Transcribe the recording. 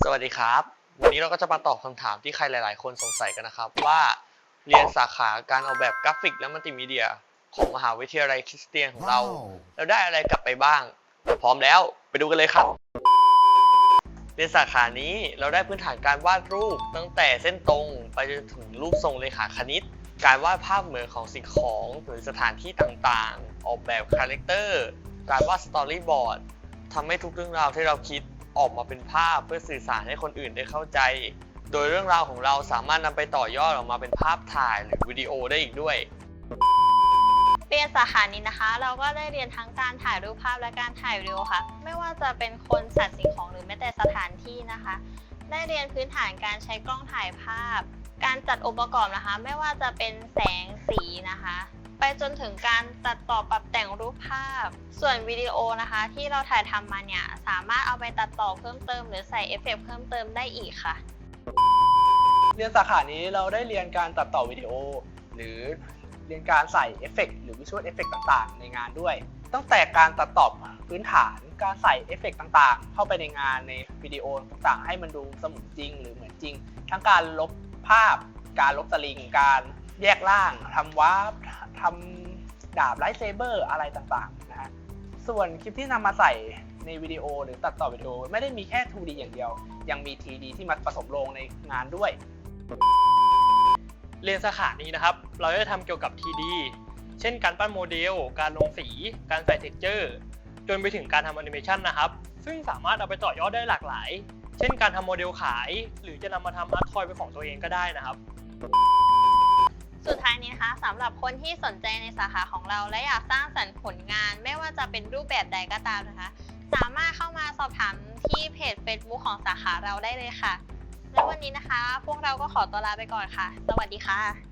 สวัสดีครับ วันนี้เราก็จะมาตอบคำถามที่ใครหลาย ๆ คนสงสัยกันนะครับ ว่าเรียนสาขาการออกแบบกราฟิกและมัลติมีเดีย ของมหาวิทยาลัยคริสเตียนของเรา แล้วได้อะไรกลับไปบ้าง พร้อมแล้วไปดูกันเลยครับ เรียนสาขานี้เราได้พื้นฐานการวาดรูปตั้งแต่เส้นตรงไปจนถึงรูปทรงเลขาคณิต การวาดภาพเหมือนของสิ่งของหรือสถานที่ต่าง ๆ ออกแบบคาแรคเตอร์ การวาดสตอรี่บอร์ดทำให้ทุกเรื่องราวที่เราคิด ออกมาเป็นภาพเพื่อสื่อสารให้คนอื่นได้เข้าใจ โดยเรื่องราวของเราสามารถนำไปต่อยอดออกมาเป็นภาพถ่ายหรือวิดีโอได้อีกด้วย เรียนสาขานี้นะคะ เราก็ได้เรียนทั้งการถ่ายรูปภาพและการถ่ายวิดีโอค่ะ ไม่ว่าจะเป็นคนสัตว์สิ่งของหรือแม้แต่สถานที่นะคะ ได้เรียนพื้นฐานการใช้กล้องถ่ายภาพ การจัดองค์ประกอบนะคะ ไม่ว่าจะเป็นแสงสีนะคะ ไปจนถึงการตัดต่อปรับแต่งรูปภาพ ส่วนวิดีโอนะคะ ที่เราถ่ายทำมาเนี่ย สามารถเอาไปตัดต่อเพิ่มเติม หรือใส่เอฟเฟกต์เพิ่มเติมได้อีกค่ะ เรียนสาขานี้เราได้เรียนการตัดต่อวิดีโอ หรือเรียนการใส่เอฟเฟกต์หรือวิชวลเอฟเฟกต์ต่างๆ ในงานด้วย ตั้งแต่การตัดต่อพื้นฐานการใส่เอฟเฟกต์ต่างๆ เข้าไปในงานในวิดีโอต่างๆ ให้มันดูเสมือนจริง หรือเหมือนจริง ทั้งการลบภาพ การลบสลิงการ แยกล่างทำวาร์ปทำดาบไลท์เซเบอร์อะไรต่างๆนะฮะส่วนคลิปที่นำมาใส่ในวิดีโอหรือตัดต่อวิดีโอไม่ได้มีแค่ 2D อย่างเดียว ยังมี 3D ที่มาผสมลงในงานด้วย เรียนสาขานี้นะครับ เราจะทำเกี่ยวกับ TD เช่นการปั้นโมเดล การลงสี การใส่เท็กเจอร์จนไปถึงการทำแอนิเมชันนะครับ ซึ่งสามารถเอาไปต่อยอดได้หลากหลาย เช่นการทำโมเดลขาย หรือจะนำมาทำอาร์ตทอยเป็นของตัวเองก็ได้นะครับ นี้นะคะสำหรับคนที่สนใจในสาขาของเรา และอยากสร้างสรรค์ผลงาน ไม่ว่าจะเป็นรูปแบบใดก็ตามนะคะ สามารถเข้ามาสอบถามที่เพจ Facebook ของสาขาเราได้เลยค่ะ และวันนี้นะคะ พวกเราก็ขอตัวลาไปก่อนค่ะ สวัสดีค่ะ